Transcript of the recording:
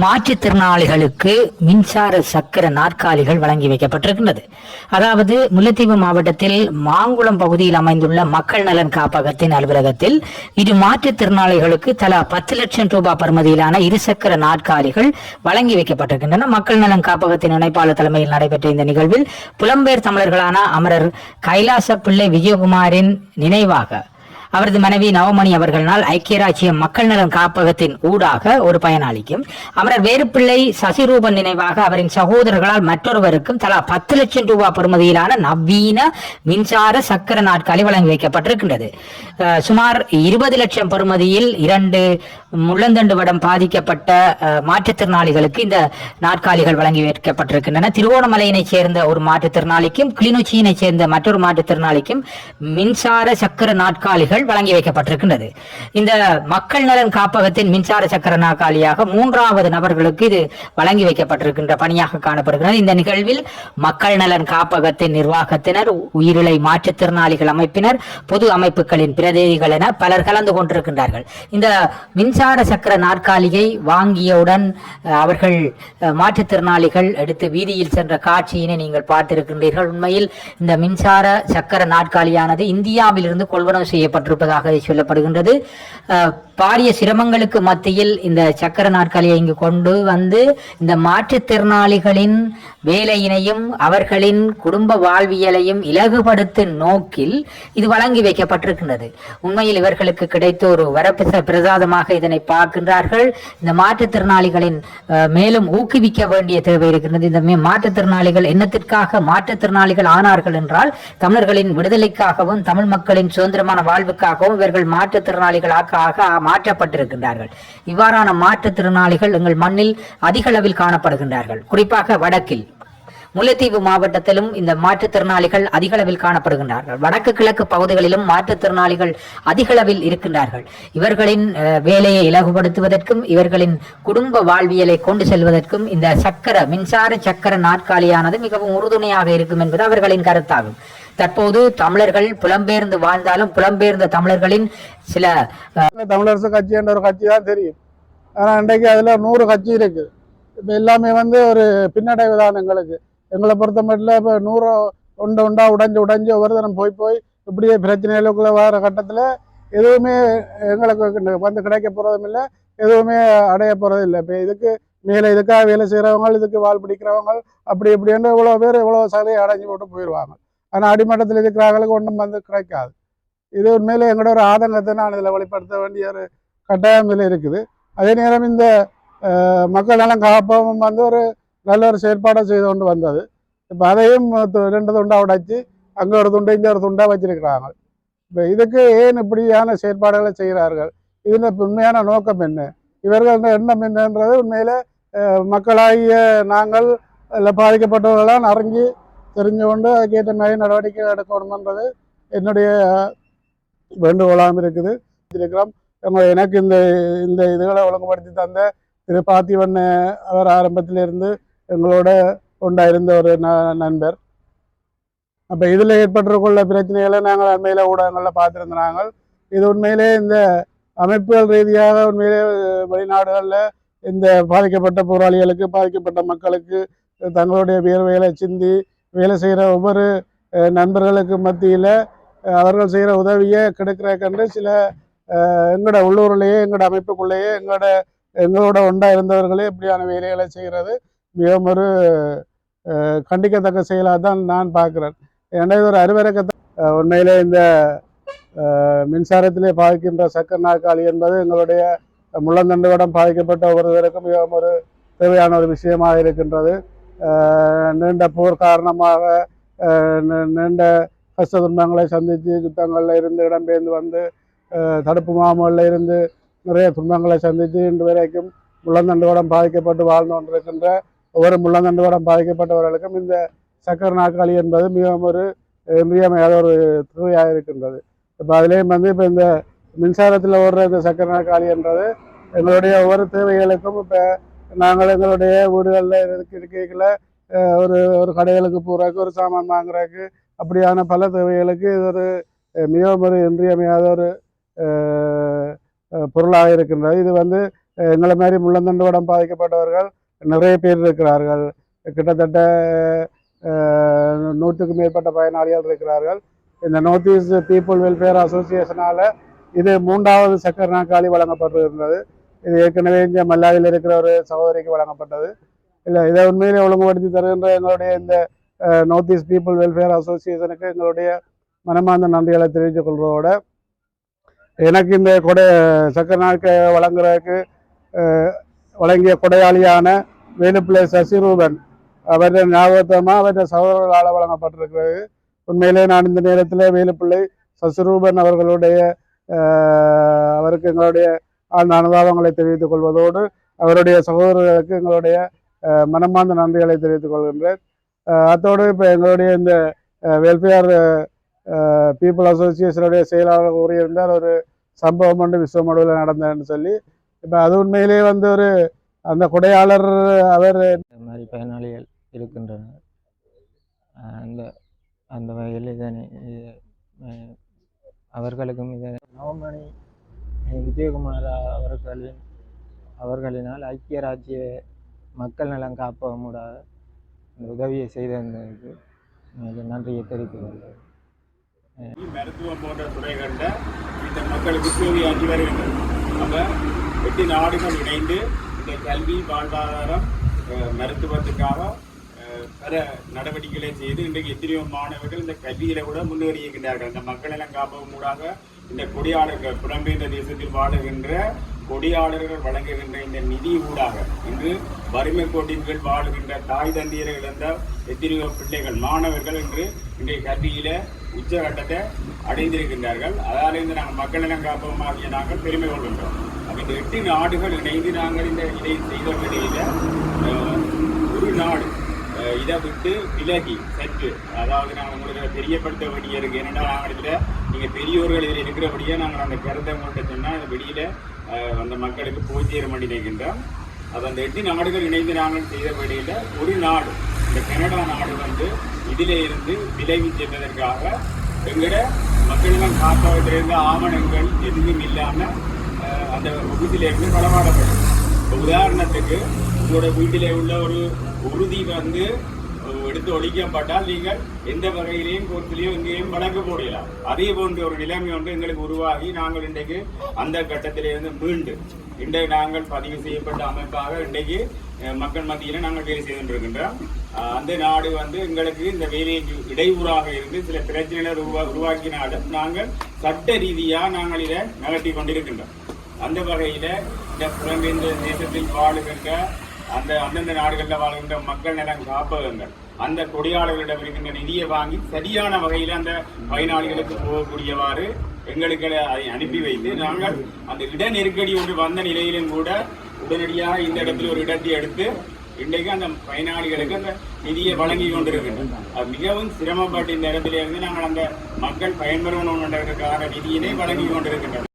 மாற்றுத்திறனாளிகளுக்கு மின்சார சக்கர நாற்காலிகள் வழங்கி வைக்கப்பட்டிருக்கின்றது. அதாவது முல்லைத்தீவு மாவட்டத்தில் மாங்குளம் பகுதியில் அமைந்துள்ள மக்கள் நலன் காப்பகத்தின் அலுவலகத்தில் இரு மாற்றுத்திறனாளிகளுக்கு தலா பத்து லட்சம் ரூபாய் பெறுமதியிலான இருசக்கர நாற்காலிகள் வழங்கி வைக்கப்பட்டிருக்கின்றன. மக்கள் நலன் காப்பகத்தின் இணைப்பாளர் தலைமையில் நடைபெற்ற இந்த நிகழ்வில் புலம்பெயர் தமிழர்களான அமரர் கைலாச பிள்ளை விஜயகுமாரின் நினைவாக அவரது மனைவி நவமணி அவர்களால் ஐக்கிய ராஜ்யம் மக்கள் நலன் காப்பகத்தின் ஊடாக ஒரு பயனாளிக்கும் அமரர் வேறுபிள்ளை சசிரூபன் நினைவாக அவரின் சகோதரர்களால் மற்றொருவருக்கும் தலா பத்து லட்சம் ரூபாய் பெறுமதியிலான நவீன மின்சார சக்கர நாட்காலி வழங்கி வைக்கப்பட்டிருக்கின்றது. சுமார் இருபது லட்சம் பெறுமதியில் இரண்டு முள்ளந்தண்டு வடம் பாதிக்கப்பட்ட மாற்றுத்திறனாளிகளுக்கு இந்த நாற்காலிகள் வழங்கி வைக்கப்பட்டிருக்கின்றன. திருவோணமலையினைச் சேர்ந்த ஒரு மாற்றுத்திறனாளிக்கும் கிளிநொச்சியினைச் சேர்ந்த மற்றொரு மாற்றுத்திறனாளிக்கும் மின்சார சக்கர நாட்காலிகள் வழங்கி வைக்கப்பட்டிருக்கின்றது. இந்த மக்கள் நலன் காப்பகத்தின் மின்சார சக்கர நாக்காளியாக மூன்றாவது நபர்களுக்கு இது வழங்கி வைக்கப்பட்டிருக்கின்ற பணியாக காணப்படுகிறது. இந்த நிகழ்வில் மக்கள் நலன் காப்பகத்தின் நிர்வாகத்தினர் உயிரிழை மாற்றுத்திறனாளிகள் அமைப்பினர் பொது அமைப்புகளின் பிரதிநிதிகள் என பலர் கலந்து கொண்டிருக்கின்றார்கள். இந்த மின்சார சக்கர நாற்காலியை வாங்கியவுடன் அவர்கள் மாற்றுத்திறனாளிகள் எடுத்து வீதியில் சென்ற காட்சியினை நீங்கள் பார்த்திருக்கின்றீர்கள். உண்மையில் இந்த மின்சார சக்கர நாற்காலியானது இந்தியாவிலிருந்து கொள்வனவு செய்யப்பட்டிருப்பதாக சொல்லப்படுகின்றது. அஹ், பாரிய சிரமங்களுக்கு மத்தியில் இந்த சக்கர நாற்காலியை இங்கு கொண்டு வந்து இந்த மாற்றுத்திறனாளிகளின் வேலையினையும் அவர்களின் குடும்ப வாழ்வியலையும் இலகுபடுத்தும் நோக்கில் இது வழங்கி வைக்கப்பட்டிருக்கின்றது. உண்மையில் இவர்களுக்கு கிடைத்த ஒரு வரப்பிரச பிரசாதமாக இதனை பார்க்கின்றார்கள். இந்த மாற்றுத்திறனாளிகளின் மேலும் ஊக்குவிக்க வேண்டிய தேவை இருக்கின்றது. இந்த மாற்றுத்திறனாளிகள் என்னத்திற்காக மாற்றுத்திறனாளிகள் ஆனார்கள் என்றால் தமிழர்களின் விடுதலைக்காகவும் தமிழ் மக்களின் சுதந்திரமான வாழ்வுக்கு வாழ்வுக்காகவும் இவர்கள் மாற்றுத்திறனாளிகளாக மாற்றப்பட்டிருக்கின்றார்கள். இவ்வாறான மாற்றுத்திறனாளிகள் எங்கள் மண்ணில் அதிக அளவில் காணப்படுகின்றார்கள். குறிப்பாக வடக்கில். முல்லைத்தீவு மாவட்டத்திலும் இந்த மாற்றுத்திறனாளிகள் அதிக அளவில் காணப்படுகின்றார்கள். வடக்கு கிழக்கு பகுதிகளிலும் மாற்றுத்திறனாளிகள் அதிக அளவில் இருக்கின்றார்கள். இவர்களின் வேலையை இலகுபடுத்துவதற்கும் இவர்களின் குடும்ப வாழ்வியலை கொண்டு செல்வதற்கும் இந்த சக்கர மின்சார சக்கர நாற்காலியானது மிகவும் உறுதுணையாக இருக்கும் என்பது அவர்களின் கருத்தாகும். தற்போது தமிழர்கள் புலம்பெயர்ந்து வாழ்ந்தாலும் புலம்பெயர்ந்த தமிழர்களின் சில தமிழரசு கட்சி என்ற ஒரு கட்சி தான் தெரியும். ஆனால் இன்றைக்கு அதில் நூறு கட்சி இருக்குது இப்போ எல்லாமே வந்து ஒரு பின்னடைவு தான் எங்களுக்கு. எங்களை பொறுத்த மட்டும் இப்போ நூறு உண்டு உண்டா உடைஞ்சு உடைஞ்சு ஒவ்வொரு தினம் போய் போய் இப்படியே பிரச்சனைகளுக்குள்ள வர கட்டத்தில் எதுவுமே எங்களுக்கு வந்து கிடைக்க போகிறதும் இல்லை எதுவுமே அடைய போகிறதும் இல்லை. இப்போ இதுக்கு மேலே இதுக்காக வேலை செய்கிறவங்க இதுக்கு வால் பிடிக்கிறவங்க அப்படி இப்படின்னு இவ்வளோ பேர் இவ்வளோ சாலையை அடைஞ்சு போட்டு போயிடுவாங்க ஆனால் அடிமட்டத்தில் இருக்கிறார்களுக்கு ஒன்றும் வந்து கிடைக்காது. இது உண்மையிலே எங்களோட ஒரு ஆதங்கத்தை நான் இதில் வெளிப்படுத்த வேண்டிய ஒரு கட்டாயம் இதில் இருக்குது. அதே நேரம் இந்த மக்கள் நலம் காப்பகம் வந்து ஒரு நல்ல ஒரு செயற்பாடை செய்து கொண்டு வந்தது. இப்போ அதையும் து- ரெண்டு துண்டாக உடைச்சி அங்கே ஒரு துண்டு இங்கே ஒரு துண்டாக வச்சிருக்கிறாங்க. இப்போ இதுக்கு ஏன் இப்படியான செயற்பாடுகளை செய்கிறார்கள்? இதில் உண்மையான நோக்கம் என்ன? இவர்கள் எண்ணம் என்னன்றது உண்மையில் மக்களாகிய நாங்கள் இல்லை பாதிக்கப்பட்டவர்களாம் அறிஞ்சு தெரிஞ்சு கொண்டு அதுக்கேற்ற மாதிரி நடவடிக்கை எடுக்கணுமன்றது என்னுடைய வேண்டுகோளாகவும் இருக்குது. இருக்கிறோம். எனக்கு இந்த இந்த இதுகளை ஒழுங்குபடுத்தி தந்த திரு பாத்திவன் அவர் ஆரம்பத்திலிருந்து எங்களோட உண்டாயிருந்த ஒரு ந- நண்பர். அப்போ இதில் ஏற்பட்டிருக்குள்ள பிரச்சனைகளை நாங்கள் அண்மையில் ஊடகங்களில் பார்த்துருந்தாங்க இது உண்மையிலே இந்த அமைப்புகள் ரீதியாக உண்மையிலே வெளிநாடுகளில் இந்த பாதிக்கப்பட்ட போராளிகளுக்கு பாதிக்கப்பட்ட மக்களுக்கு தங்களுடைய வியர்வைகளை சிந்தி வேலை செய்கிற ஒவ்வொரு நண்பர்களுக்கு மத்தியில் அவர்கள் செய்கிற உதவியை கிடைக்கிற கண்டு சில எங்களோட உள்ளூர்லேயே எங்களோட அமைப்புக்குள்ளேயே எங்களோட எங்களோட ஒன்றாக இருந்தவர்களே இப்படியான வேலைகளை செய்கிறது மிகவும் ஒரு கண்டிக்கத்தக்க செயலாக தான் நான் பார்க்குறேன். ஏன்னா இது ஒரு அருவரக்கத்த உண்மையில் உண்மையிலே இந்த மின்சாரத்திலே பாதிக்கின்ற சக்கர நாற்காலி என்பது எங்களுடைய முள்ளந்தண்டுவடம் பாதிக்கப்பட்ட ஒருவருக்கும் மிகவும் ஒரு தேவையான ஒரு விஷயமாக இருக்கின்றது. நீண்ட போர் காரணமாக நீண்ட கஷ்ட துன்பங்களை சந்தித்து யுத்தங்களில் இருந்து இடம்பெயர்ந்து வந்து தடுப்பு மாமல்ல இருந்து நிறைய துன்பங்களை சந்தித்து இன்று வரைக்கும் முள்ளந்தண்டுவடம் பாதிக்கப்பட்டு வாழ்ந்து கொண்டிருக்கின்ற ஒவ்வொரு முள்ளந்தண்டுவடம் பாதிக்கப்பட்டவர்களுக்கும் இந்த சக்கர நாற்காலி என்பது மிகவும் ஒரு இன்றியமையாத ஒரு துறையாக இருக்கின்றது. இப்போ அதுலேயும் வந்து இப்போ இந்த மின்சாரத்தில் ஓடுற இந்த சக்கர நாற்காலி என்றது எங்களுடைய ஒவ்வொரு தேவைகளுக்கும் இப்போ நாங்கள் எங்களுடைய வீடுகளில் இருக்கு இருக்கைகளை ஒரு ஒரு கடைகளுக்கு போகிறக்கு ஒரு சாமான் வாங்குறதுக்கு அப்படியான பல தேவைகளுக்கு இது ஒரு மிகவும் ஒரு இன்றியமையாத ஒரு பொருளாக இருக்கின்றது. இது வந்து எங்களை மாதிரி முள்ளந்தண்டு வடம் பாதிக்கப்பட்டவர்கள் நிறைய பேர் இருக்கிறார்கள். கிட்டத்தட்ட நூற்றுக்கும் மேற்பட்ட பயனாளிகள் இருக்கிறார்கள். இந்த நார்த் ஈஸ்ட் பீப்புள் வெல்ஃபேர் அசோசியேஷனால் இது மூன்றாவது சக்கர நாற்காலி வழங்கப்பட்டிருந்தது. இது ஏற்கனவே இங்கே மல்லாவில் இருக்கிற ஒரு சகோதரிக்கு வழங்கப்பட்டது. இல்லை இதை உண்மையிலே ஒழுங்குபடுத்தி தருகின்ற எங்களுடைய இந்த நார்த் ஈஸ்ட் பீப்புள் வெல்ஃபேர் அசோசியேஷனுக்கு எங்களுடைய மனமார்ந்த நன்றிகளை தெரிவித்துக் கொள்வதோட எனக்கு இந்த கொடை சக்கர நாட்க வழங்குறதுக்கு வழங்கிய கொடையாளியான வேலுப்பிள்ளை சசிரூபன் அவருடைய ஞாபகத்தமாக அவருடைய சகோதரர்களால் வழங்கப்பட்டிருக்கிறது. உண்மையிலே நான் இந்த நேரத்தில் வேலுப்பிள்ளை சசிரூபன் அவர்களுடைய அவருக்கு எங்களுடைய ஆழ்ந்த அனுதாபங்களை தெரிவித்துக் கொள்வதோடு அவருடைய சகோதரர்களுக்கு எங்களுடைய மனமார்ந்த நன்றிகளை தெரிவித்துக் கொள்கின்றேன். அத்தோடு இப்போ எங்களுடைய இந்த வெல்ஃபேர் பீப்புள் அசோசியேஷனுடைய செயலாளர் கூறியிருந்தார் ஒரு சம்பவம் ஒன்று விஸ்வமடுவில் நடந்ததுன்னு சொல்லி. இப்போ அது உண்மையிலேயே வந்து ஒரு அந்த கொடையாளர் அவர் இந்த மாதிரி பயனாளிகள் இருக்கின்றனர். அந்த அந்த வகையில் இதனை அவர்களுக்கும் இதை நவமணி விஜயகுமார் அவர்களின் அவர்களினால் ஐக்கிய ராஜ்ய மக்கள் நலன் காப்பகமூடாக இந்த உதவியை செய்ததற்கு எனக்கு நன்றியை தெரிவித்துக் கொள்கிறேன். மருத்துவம் போன்ற துறைகளில் இந்த மக்களுக்கு சேவையாற்றி வருகின்றது அப்போ எட்டு நாடுகள் இணைந்து இந்த கல்வி வாழ்வாதாரம் மருத்துவத்துக்காக வர நடவடிக்கைகளை செய்து இன்றைக்கு எத்தனையோ மாணவர்கள் இந்த கல்வியில கூட முன்னேறி இருக்கின்றார்கள் இந்த மக்கள் எல்லாம் காப்பகம் ஊடாக இந்த கொடியாளர்கள் புலம்பெயர்ந்த தேசத்தில் வாழுகின்ற கொடியாளர்கள் வழங்குகின்ற இந்த நிதி ஊடாக இன்று வறுமை கோட்டின்கள் வாழுகின்ற தாய் தந்தியரை இழந்த எத்தனையோ பிள்ளைகள் மாணவர்கள் இன்று இன்றைய கல்வியில உச்சகட்டத்தை அடைந்திருக்கின்றார்கள். அதால் இருந்து நாங்கள் மக்கள் நலம் காப்பகமாகிய நாங்கள் பெருமை கொள்கின்றோம். அப்ப இந்த எட்டு நாடுகள் இணைந்து நாங்கள் இந்த இதை செய்த வேளையில ஒரு நாடு இதை விட்டு விலகி சற்று. அதாவது நாங்கள் உங்களுக்கு தெரியப்படுத்த வேண்டிய இருக்கு. ஏன்னா நாங்கள் இதில் நீங்கள் பெரியோர்கள் இதில் இருக்கிறபடியே நாங்கள் அந்த கருத்தை உங்கள்கிட்ட சொன்னால் அந்த வெளியில் அந்த மக்களுக்கு போய் சேர வேண்டி அது அந்த எட்டு நாடுகள் இணைந்து நாங்கள் செய்த வழியில் ஒரு நாடு இந்த கனடா நாடு வந்து இதிலே இருந்து விலகி சென்றதற்காக எங்கட மக்களிடம் காப்பாற்றிருந்த ஆவணங்கள் எதுவும் இல்லாமல் அந்த வகுப்பிலிருந்து பலவாடப்படும் உதாரணத்துக்கு உங்களோட வீட்டிலே உள்ள ஒரு உறுதி வந்து எடுத்து ஒழிக்கப்பட்டால் நீங்கள் எந்த வகையிலையும் கோர்ட்டிலையும் எங்கேயும் வழக்கு போடலாம். அதே போன்ற ஒரு நிலைமை ஒன்று எங்களுக்கு உருவாகி நாங்கள் இன்றைக்கு அந்த கட்டத்திலிருந்து மீண்டு இன்றைக்கு நாங்கள் பதிவு செய்யப்பட்ட அமைப்பாக இன்றைக்கு மக்கள் மத்தியில் நாங்கள் வேலை செய்து கொண்டிருக்கின்றோம். அந்த நாடு வந்து எங்களுக்கு இந்த வேலைக்கு இடையூறாக இருந்து சில பிரச்சனைகளை உருவா உருவாக்கினாலும் நாங்கள் சட்ட ரீதியாக நாங்கள் இதை நகர்த்தி கொண்டிருக்கின்றோம். அந்த வகையில் இந்த புலம்பெயர்ந்த தேசத்தில் வாழுகின்ற அந்த அந்தந்த நாடுகளில் வாழ்கின்ற மக்கள் நலன் காப்பகங்கள். அந்த கொடியாளர்களிடம் இருக்கின்ற நிதியை வாங்கி சரியான வகையில் அந்த பயனாளிகளுக்கு போகக்கூடியவாறு எங்களுக்கு அதை அனுப்பி வைத்து நாங்கள் அந்த இட நெருக்கடி ஒன்று வந்த நிலையிலும் கூட உடனடியாக இந்த இடத்தில் ஒரு இடத்தை எடுத்து இன்றைக்கு அந்த பயனாளிகளுக்கு அந்த நிதியை வழங்கி கொண்டிருக்கின்றோம். அது மிகவும் சிரமப்பட்டு இந்த இடத்துல இருந்து நாங்கள் அந்த மக்கள் பயன்பெறணுன்றதுக்கான நிதியினை வழங்கி கொண்டிருக்கின்றோம்.